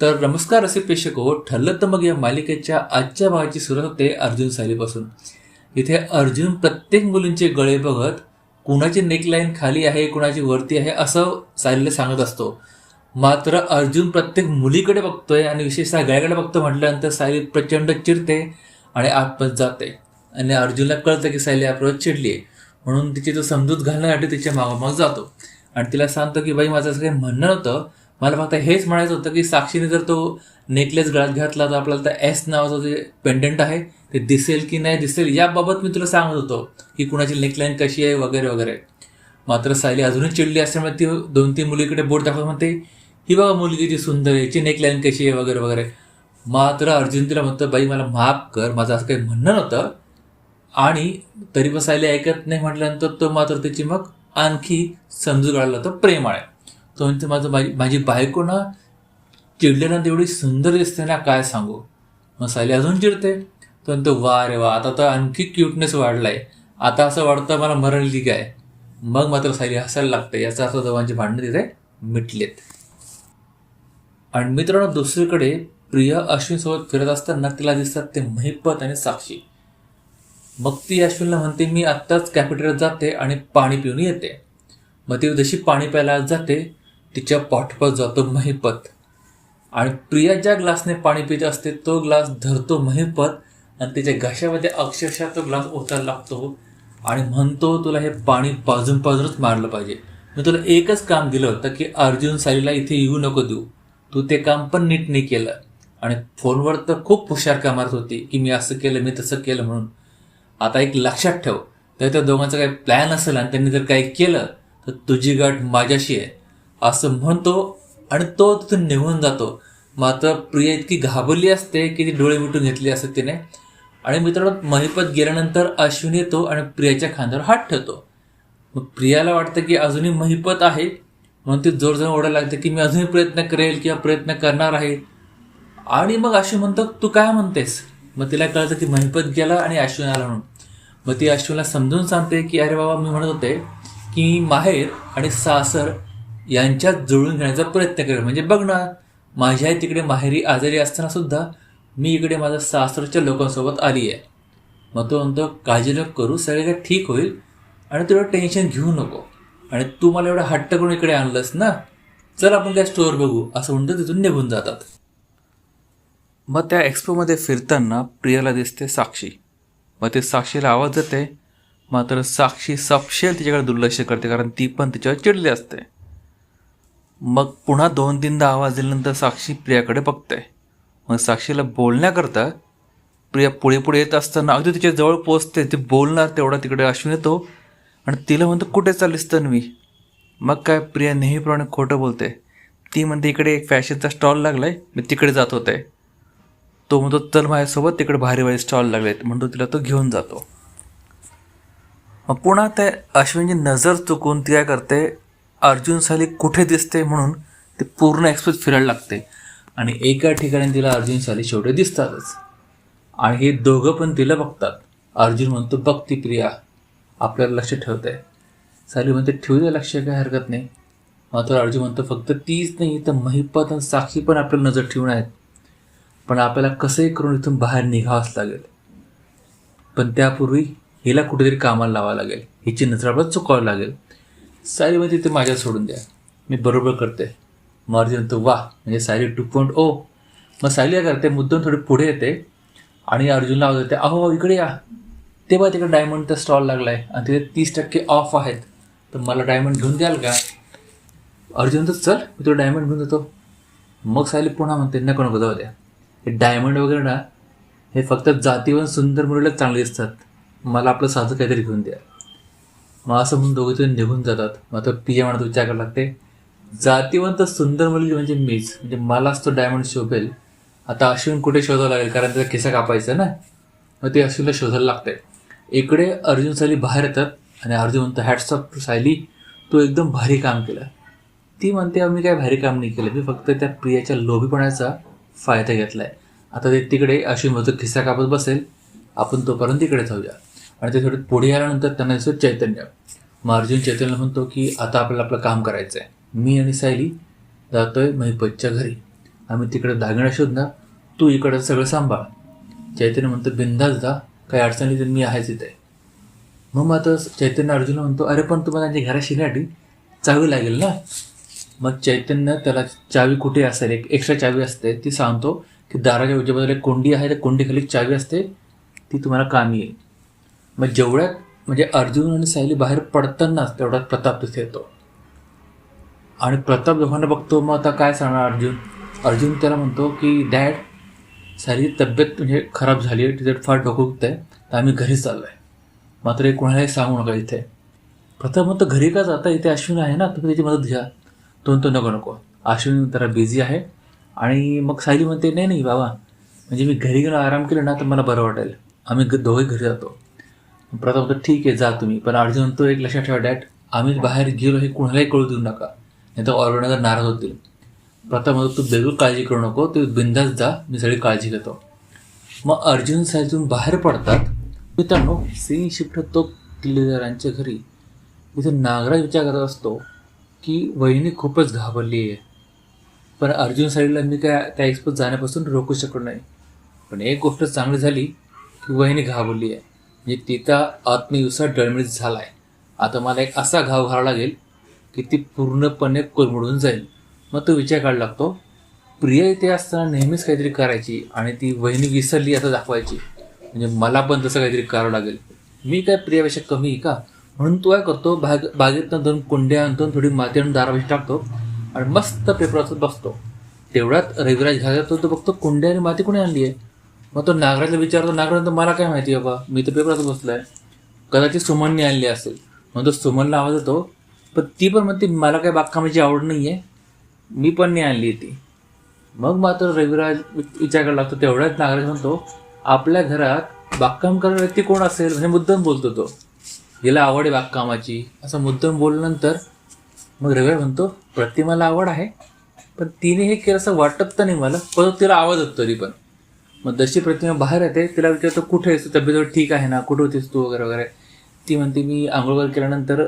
तर नमस्कार असे प्रेक्षक हो ठरलं तर मग या मालिकेच्या आजच्या भागाची सुरुवात होते अर्जुन सालीपासून इथे अर्जुन प्रत्येक मुलींचे गळे बघत कुणाची नेकलाईन खाली आहे कुणाची वरती आहे असं सालीला सांगत असतो. मात्र अर्जुन प्रत्येक मुलीकडे बघतोय आणि विशेषतः गळ्याकडे बघतो म्हटल्यानंतर सायली प्रचंड चिडते आणि आतमध्ये जाते. आणि अर्जुनला कळतं की सायली आपल्यावर चिडली आहे म्हणून तिची तो समजूत घालण्यासाठी तिच्या मागोमाग जातो. आणि तिला सांगतो की बाई माझं असं काही म्हणणं नव्हतं. मला फक्त हेच म्हणायचं होतं की साक्षीने जर तो नेकलेस गळ्यात घातला तर आपल्याला त्या एस नावाचं जे पेंडंट आहे ते दिसेल की नाही दिसेल याबाबत मी तुला सांगत होतो की कुणाची नेकलाईन कशी आहे वगैरे वगैरे. मात्र सायली अजूनही चिडली असल्यामुळे ती दोन तीन मुलीकडे बोट दाखवत म्हणते ही बाबा मुलगी ती सुंदर आहे ची नेकलाईन कशी आहे वगैरे वगैरे. मात्र अर्जुन तिला म्हणतो बाई मला माफ कर माझं असं काही म्हणणं नव्हतं. आणि तरी पण सायली ऐकत नाही म्हटल्यानंतर तो मात्र त्याची मग आणखी समजू काढला तर प्रेम आहे तो म्हणते माझं माझी माझी बायको ना चिडल्यानंतर एवढी सुंदर दिसते ना काय सांगू? मग सायली अजून चिडते. तो म्हणतो वा रे वा आता तर आणखी क्यूटनेस वाढलाय. आता असं वाटतं मला मरण काय आहे. मग मात्र सायली हसायला लागते. याचा अर्थ दोघांची भांडणं तिथे मिटलेत. आणि मित्रांनो दुसरीकडे प्रिया अश्विनसोबत फिरत असताना तिला दिसतात ते महिपत आणि साक्षी. मग ती अश्विनला म्हणते मी आत्ताच कॅपिटलात जाते आणि पाणी पिऊन येते. मग ती जशी पाणी प्यायला जाते. तिच्या पाठोपाठ जातो महिपत. आणि प्रिया ज्या ग्लासने पाणी पित असते तो ग्लास धरतो महिपत आणि तिच्या घशामध्ये अक्षरशः तो ग्लास ओतायला लागतो आणि म्हणतो तुला हे पाणी पाजून पाजूनच मारलं पाहिजे. मी तुला एकच काम दिलं होतं की अर्जुन सालीला इथे येऊ नको देऊ. तू ते काम पण नीट नाही केलं. आणि फोनवर तर खूप हुशार कामात होती की मी असं केलं मी तसं केलं म्हणून. आता एक लक्षात ठेव तर त्या दोघांचा काही प्लॅन असेल आणि त्यांनी जर काही केलं तर तुझी गाठ माझ्याशी आहे. असं म्हणतो आणि तो तिथून निघून जातो. मात्र प्रिया इतकी घाबरली असते की ती डोळे मिटून घेतली असते तिने. आणि मित्रांनो महिपत गेल्यानंतर अश्विन येतो आणि प्रियाच्या खांद्यावर हात ठेवतो. मग प्रियाला वाटतं की अजूनही महिपत आहे. म्हणून ती जोर जोर ओढायला लागते की मी अजूनही प्रयत्न करेल किंवा प्रयत्न करणार आहे. आणि मग अश्विन म्हणतो तू काय म्हणतेस? मग तिला कळतं की महिपत गेला आणि अश्विन आला म्हणून. मग ती अश्विनला समजून सांगते की अरे बाबा मी म्हणत होते की माहेर आणि सासर यांच्यात जुळून घेण्याचा प्रयत्न करेल. म्हणजे बघ ना माझ्या तिकडे माहेरी आजारी असताना सुद्धा मी इकडे माझ्या सासरच्या लोकांसोबत आली आहे मग तो म्हणतो काळजी नको करू सगळे काय ठीक होईल आणि तुला टेन्शन घेऊ नको. आणि तू मला एवढा हट्ट करून इकडे आणलंस ना चल आपण काय स्टोअर बघू असं म्हणतो तिथून निघून जातात. मग त्या एक्सपोमध्ये फिरताना प्रियाला दिसते साक्षी. मग ते साक्षीला आवाज देते मात्र साक्षी सपशेल तिच्याकडे दुर्लक्ष करते कारण ती पण तिच्यावर चिडली असते. मग पुन्हा दोन तीनदा आवाज दिल्यानंतर साक्षी प्रियाकडे बघते मग साक्षीला बोलण्याकरता प्रिया पुढे पुढे येत असताना अगदी तिच्या जवळ पोचते ती बोलणार तेवढा तिकडे अश्विन येतो आणि तिला म्हणतो कुठे चाललीस तन्वी? मग काय प्रिया नेहमीप्रमाणे खोटं बोलते. ती म्हणते इकडे एक फॅशनचा स्टॉल लागलाय मी तिकडे जात होते. तो म्हणतो चल माझ्यासोबत तिकडे भारी भारी स्टॉल लागलेत. म्हणतो तिला तो घेऊन जातो. मग पुन्हा त्या अश्विनची नजर चुकून ती काय करते अर्जुन साली कुठे दिसते म्हणून ते पूर्ण एक्सप्रेस फिरायला लागते. आणि एका ठिकाणी तिला अर्जुन साली शेवटे दिसतातच. आणि हे दोघं पण तिला बघतात. अर्जुन म्हणतो बघ ती प्रिया आपल्याला लक्ष ठेवत आहे साली म्हणते ठेवू दे लक्ष काय हरकत नाही. मात्र अर्जुन म्हणतो फक्त तीच नाही तर महिपत आणि साक्षी पण आपल्याला नजर ठेवून आहेत. पण आपल्याला कसंही करून इथून बाहेर निघावंच लागेल. पण त्यापूर्वी हिला कुठेतरी कामाला लावावं लागेल. हिची नजर आपल्याला चुकावं लागेल. सायरी म्हणजे ते माझ्या सोडून द्या. मी बरोबर करते. मग अर्जुन म्हणतो वा म्हणजे सायली टू पॉईंट ओ. मग सायली काय करते मुद्दाम थोडी पुढे येते आणि अर्जुनला आवाज देते अहो इकडे या. ते बघा तिकडे डायमंडचा स्टॉल लागला आहे आणि तिथे तीस टक्के ऑफ आहेत. तर मला डायमंड घेऊन द्याल का? अर्जुन तर चल मी तुला डायमंड घेऊन देतो. मग सायली पुन्हा म्हणते नको नको जाऊ द्या. हे डायमंड वगैरे ना हे फक्त जातीवर सुंदर मुलीला चांगले दिसतात. मला आपलं साधं काहीतरी घेऊन द्या. मग असं म्हणून दोघे जण निघून जातात. मग आता पिया म्हणत विचार करायला लागते. जातीवंत सुंदर मुलगी म्हणजे मीच. म्हणजे मलाच तो डायमंड शोभेल. आता अश्विन कुठे शोधावं लागेल? कारण त्याचा खिसा कापायचा ना? मग ते अश्विनला शोधायला लागते. इकडे अर्जुन सायली बाहेर येतात आणि अर्जुन म्हणतो हॅट्स ऑफ सायली. तू एकदम भारी काम केलं. ती म्हणते मी काय भारी काम नाही केलं. मी फक्त त्या प्रियाच्या लोभीपणाचा फायदा घेतला आहे आता ते तिकडे अश्विन म्हणतो खिसा कापत बसेल. आपण तोपर्यंत तिकडे जाऊया आणि ते थोडं पुढे आल्यानंतर त्यांना दिसतो चैतन्य. मग अर्जुन चैतन्य म्हणतो की आता आपल्याला आपलं काम करायचं आहे मी आणि सायली जातोय महिपतच्या घरी. आम्ही तिकडे दागिना शोधणार तू इकडं सगळं सांभाळ. चैतन्य म्हणतो बिंदास जा. काही अडचणी तर मी आहेच इथे. मग मग आता चैतन्य अर्जुन म्हणतो अरे पण तुम्हाला त्यांच्या घरा शिण्यासाठी चावी लागेल ना? मग चैतन्य त्याला चावी कुठे असेल? एक एक्स्ट्रा चावी असते. ती सांगतो की दाराच्या उजव्या बाजूला एक कोंडी आहे. त्या कोंडीखाली चावी असते. ती तुम्हाला कामी येईल. मग जेवढ्यात म्हणजे अर्जुन आणि सायली बाहेर पडतानाच तेवढ्यात प्रताप तिथे येतो. आणि प्रताप दोघांना बघतो मग आता काय सांगणार अर्जुन? अर्जुन त्याला म्हणतो की डॅड सारी तब्येत म्हणजे खराब झाली आहे तिथे फार डोकं आहे तर आम्ही घरी चाललो आहे मात्र हे कोणालाही सांगू नका इथे. प्रताप म्हणतो घरी का जाता इथे अश्विन आहे ना तुम्ही त्याची मदत घ्या. तो नको नको. अश्विन जरा बिझी आहे. आणि मग सायली म्हणते नाही नाही बाबा म्हणजे मी घरी गेलो आराम केला ना तर मला बरं वाटेल. आम्ही दोघे घरी जातो. प्रताप म्हणतो ठीक आहे जा तुम्ही. पण अर्जुन म्हणतो एक लक्षात ठेवा डॅड आम्ही बाहेर गेलो हे कुणालाही कळू देऊ नका. नाही तर ऑर्गनायझर नाराज होतील. प्रताप म्हणतो तू बिलकुल काळजी करू नको तू बिंदास जा मी सगळी काळजी घेतो. मग अर्जुन साहेबून बाहेर पडतात. मित्रांनो सीन शिफ्ट होतो किल्लेदारांच्या घरी. इथे नागराज विचार करत असतो की वहिनी खूपच घाबरली आहे. पण अर्जुन साईडला मी काय त्या एक्सपोज जाण्यापासून रोखू शकलो नाही. पण एक गोष्ट चांगली झाली की वहिनी घाबरली आहे. म्हणजे तिचा आत्मविश्वास डळमळीत झाला आहे आता मला एक असा घाव घालावा लागेल की ती पूर्णपणे कोलमडून जाईल. मग तो विचार काढायला लागतो प्रिया इथे असताना नेहमीच काहीतरी करायची आणि ती वहिनी विसरली असं दाखवायची. म्हणजे मला पण तसं काहीतरी करावं लागेल. मी काय प्रियापेक्षा कमी आहे का? म्हणून तो काय करतो बाग बागेतनं दोन कुंड्या आणतो थोडी माती आणून दारापाशी टाकतो आणि मस्त पेपर बसतो. तेवढ्यात रविराज घालत तो तो बघतो कुंड्या आणि माती कुणी आणली आहे? मग तो नागराजला विचारतो नागराज मला काय माहिती आहे बाबा? मी तर पेपरात वाचत बसलोय. कदाचित सुमनने आणली असेल. मग तो सुमनला आवाज येतो पण ती पण म्हणते मला काय बागकामाची आवड नाही आहे मी पण नाही आणली ती. मग मात्र रविराज वि- विचार करायला लागतो. तेवढ्याच नागराज म्हणतो आपल्या घरात बागकाम करणारा व्यक्ती कोण असेल? म्हणजे मुद्दाम बोलतो तो हिला आवड आहे बागकामाची. असं मुद्दाम बोलल्यानंतर मग रविराज म्हणतो प्रतिमाला आवड आहे पण तिने हे केलं असं वाटत तर नाही मला. पण तिला आवाज होतो तरी पण. मग जशी प्रतिमा बाहेर येते तिला विचारतो कुठे आहेस तू? तब्येत ठीक आहे ना? कुठे होतीस तू वगैरे वगैरे? ती म्हणते मी आंघोळ वगैरे केल्यानंतर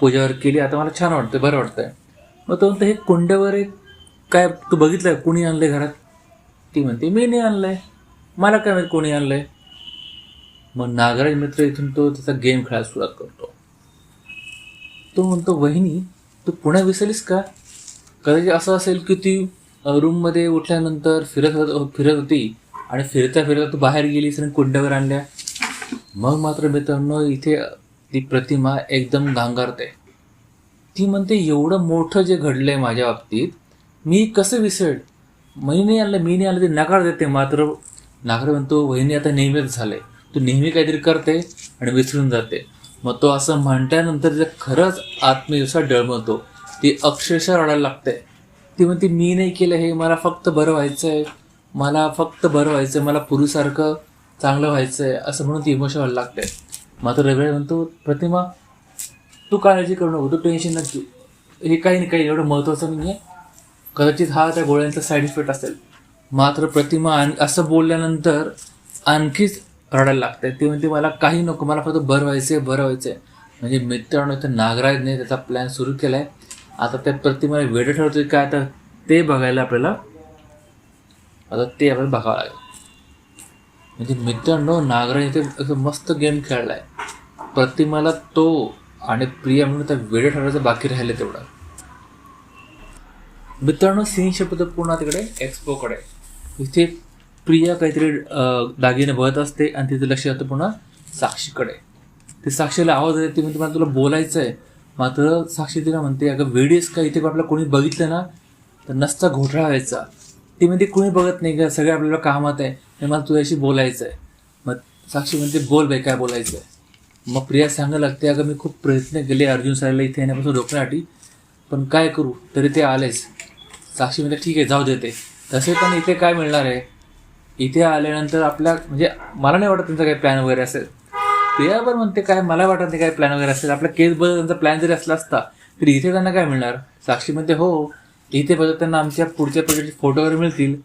पूजावर केली. आता मला छान वाटतं बरं वाटतंय. मग तो म्हणतो हे कुंड्यावर एक काय तू बघितलं कुणी आणलंय घरात? ती म्हणते मी नाही आणलं आहे मला काय माहिती कोणी आणलं आहे मग नागराज मित्र इथून तो त्याचा गेम खेळायला सुरुवात करतो. तो म्हणतो वहिनी तू पुण्या विसरलीस का? कदाचित असं असेल की ती रूममध्ये उठल्यानंतर फिरत फिरत होती आणि फिरता फिरता तू बाहेर गेलीस आणि कुंड्यावर आणल्या. मग मात्र मित्रांनो इथे ती प्रतिमा एकदम गांगारते. ती म्हणते एवढं मोठं जे घडलंय माझ्या बाबतीत मी कसं विसरेल? मी नाही आणलं मी नाही आलं ते नकार देते मात्र. नाकार म्हणतो वहिनी आता नेहमीच झालंय. तू नेहमी काहीतरी करते आणि विसरून जाते. मग तो असं म्हणल्यानंतर जे खरंच आत्मविश्वास डळमळतो. ती अक्षरशः रडायला लागते. ती म्हणते मी नाही केलं हे मला फक्त बरं व्हायचं आहे मला फक्त बरं व्हायचं आहे मला पूर्वीसारखं चांगलं व्हायचं आहे असं म्हणून ती इमोशन व्हायला लागते. मात्र रवी म्हणतो प्रतिमा तू काळजी करू नको. तू टेन्शन नक्की हे काही नाही काही एवढं महत्त्वाचं नाही आहे कदाचित हा त्या गोळ्यांचा साईड इफेक्ट असेल. मात्र प्रतिमा आणि असं बोलल्यानंतर आणखीच रडायला लागते. ती म्हणते मला काही नको. मला फक्त बरं व्हायचं आहे बरं व्हायचं आहे म्हणजे मित्रांनो इथं नागराजने त्याचा प्लॅन सुरू केला आहे आता त्या प्रतिमाला वेळ ठरवतोय काय आता ते बघायला आपल्याला आता ते आपल्याला बघावं लागेल. म्हणजे मित्रांनो नागराज इथे असं मस्त गेम खेळलाय. प्रतिमाला तो आणि प्रिया म्हणून त्या वेळ ठरवायचं बाकी राहिलं तेवढं. मित्रांनो सीन शब्द पुन्हा तिकडे एक्सपोकडे इथे प्रिया काहीतरी अं, दागिने बघत असते आणि तिथे लक्ष जातं पुन्हा साक्षीकडे. ते साक्षीला आवाज येते म्हणजे मला तुला बोलायचं आहे मात्र साक्षी तिला म्हणते अगं वेळीस का? इथे आपल्याला कोणी बघितलं ना तर नसता घोटाळा व्हायचा. ते म्हणते कोणी बघत नाही का सगळं आपल्याला कामात आहे आणि मला तुझ्याशी बोलायचं आहे मग साक्षी म्हणते बोल बाई काय बोलायचं आहे मग प्रिया सांगायला लागते अगं मी खूप प्रयत्न केले अर्जुन साहेबला इथे येण्यापासून रोखण्यासाठी पण काय करू? तरी ते आलेच. साक्षी म्हणते ठीक आहे जाऊ देते तसे पण इथे काय मिळणार आहे? इथे आल्यानंतर आपल्या म्हणजे मला नाही वाटत त्यांचा काही प्लॅन वगैरे असेल. प्रिया पण म्हणते काय मला वाटत नाही काय प्लॅन वगैरे असेल आपला केस बदल त्यांचा प्लॅन जरी असला असता तरी इथे त्यांना काय मिळणार? साक्षी म्हणते हो इथे बघत त्यांना आमच्या पुढच्या प्रोजेक्टचे फोटो वगैरे मिळतील.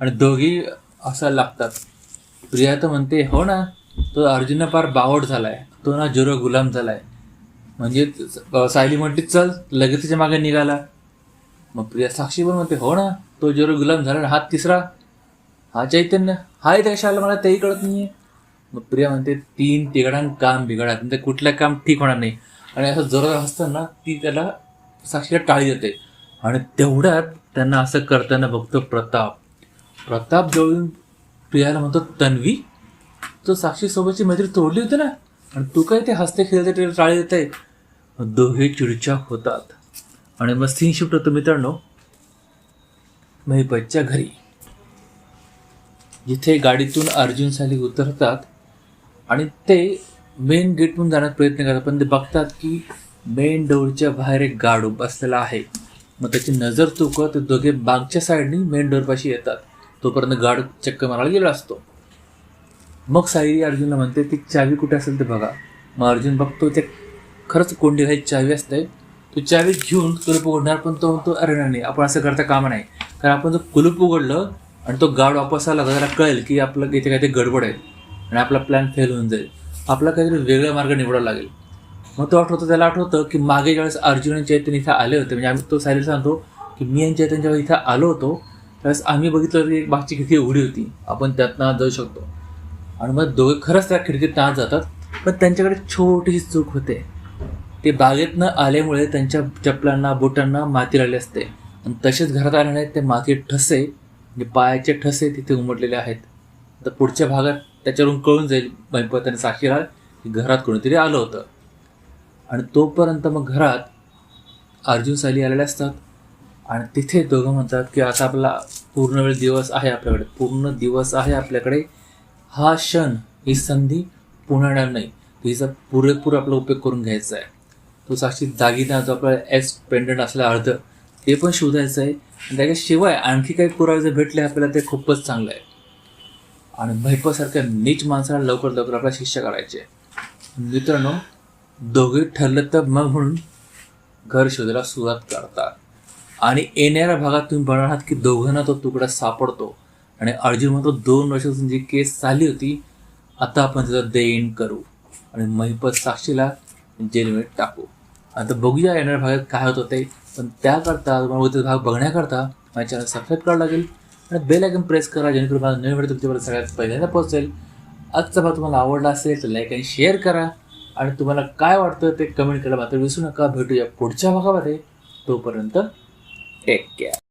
आणि दोघी असायला लागतात. प्रिया तर म्हणते हो ना तो अर्जुन फार बावट झालाय. तो ना जुरो गुलाम झालाय. म्हणजे सायली म्हणते चल लगेच त्याच्यामागे निघाला. मग प्रिया साक्षी पण म्हणते हो ना तो तो गुलाम झाला हा तिसरा. हा चैतन्य हा त्या कशाला मला तेही कळत नाहीये. मग प्रिया म्हणते तीन तिघडां काम बिघडा म्हणजे कुठलं काम ठीक होणार नाही. आणि असं जोरात असताना ती त्याला साक्षीला टाळी देते. आणि तेवढ्यात त्यांना असं करताना बघतो प्रताप. प्रताप जवळून प्रियाला म्हणतो तन्वी तो साक्षीसोबतची मैत्री तोडली होती ना? आणि तू काय ते हसते खेळते टाळी देत? आहे दोघे चिडचाक होतात. आणि मग सीन शिफ्ट होतो मित्रांनो. महिपतच्या घरी. जिथे गाडीतून अर्जुन साली उतरतात आणि ते मेन गेटमधून जाण्याचा प्रयत्न करतात पण ते बघतात की मेन डोरच्या बाहेर एक गाडू बसलेला आहे. मग त्याची नजर चुकत ते दोघे बागच्या साईडनी मेन डोरपाशी येतात. तोपर्यंत गाडू चक्क मारायला गेला असतो. मग साई अर्जुनला म्हणते ती चावी कुठे असेल ते बघा. मग अर्जुन बघतो ते खरंच कोंडी काही चावी असते. तो चावी घेऊन कुलूप उघडणार पण तो म्हणतो अरे नाही नाही, आपण असं करता कामा नाही. कारण आपण जर कुलूप उघडलं आणि तो गाड वापस आला त्याला कळेल की आपलं इथे काहीतरी गडबड आहे. आणि आपला प्लॅन फेल होऊन जाईल. आपला काहीतरी वेगळा मार्ग निवडावा लागेल. मग तो आठवतो त्याला आठवतं की मागे ज्यावेळेस अर्जुन आणि चैतन्य इथं आले होते म्हणजे आम्ही तो सायली सांगतो की मी आणि चैतन्य जेव्हा इथं आलो होतो त्यावेळेस आम्ही बघितलं की एक मागची खिडकी उघडी होती. आपण त्यातनं आत जाऊ शकतो. आणि मग दोघे खरंच त्या खिडकीत आत जातात पण त्यांच्याकडे छोटीशी चूक होते. ते बागेतनं आल्यामुळे त्यांच्या चपलांना बोटांना माती लागली असते. आणि तसेच घरात आल्याने ते माती ठसे म्हणजे पायाचे ठसे तिथे उमटलेले आहेत. तर पुढच्या भागात त्याच्यावरून कळून जाईल महिपत आणि साक्षीला की घरात कोणीतरी आलं होतं. आणि तोपर्यंत मग घरात अर्जुन साली आलेले असतात. आणि तिथे दोघं म्हणतात की आता आपला पूर्ण वेळ दिवस आहे आपल्याकडे. पूर्ण दिवस आहे आपल्याकडे. हा क्षण ही संधी पुन्हा येणार नाही. हिचा पुरेपूर आपला उपयोग करून घ्यायचा आहे. तो साक्षी दागिना जो आपला एस पेंडंट असला अर्ध ते पण शोधायचं आहे. आणि त्याच्याशिवाय आणखी काही पुरावे जर भेटले आपल्याला ते खूपच चांगलं आहे. आणि भैपसारख्या नीच माणसाला लवकर लवकर आपला शिष्य काढायचे मित्रांनो दोघे ठरलं तर मग म्हणून घर शोधायला सुरुवात करतात. आणि येणाऱ्या भागात तुम्ही बघणार आहात की दोघांना तो तुकडा सापडतो. आणि अर्जुन म्हणतो दोन वर्षापासून जी केस झाली होती आता आपण त्याचा देण करू. आणि महिपत साक्षीला जेलमध्ये टाकू. आता बघूया येणाऱ्या भागात काय होत होते पण त्याकरता तुम्हाला उद्या भाग बघण्याकरता माझ्या चॅनल सबस्क्राईब करावं लागेल. आणि बेल आयकन प्रेस करा जेणेकरून माझा नवीन व्हिडिओ तुमच्यापर्यंत सगळ्यात पहिल्यांदा पोहोचेल. आजचा भाग तुम्हाला आवडला असेल तर लाईक आणि शेअर करा. आणि तुम्हाला काय वाटतं ते कमेंट करा मात्र विसरू नका. भेटूया पुढच्या भागामध्ये. तोपर्यंत टेक केअर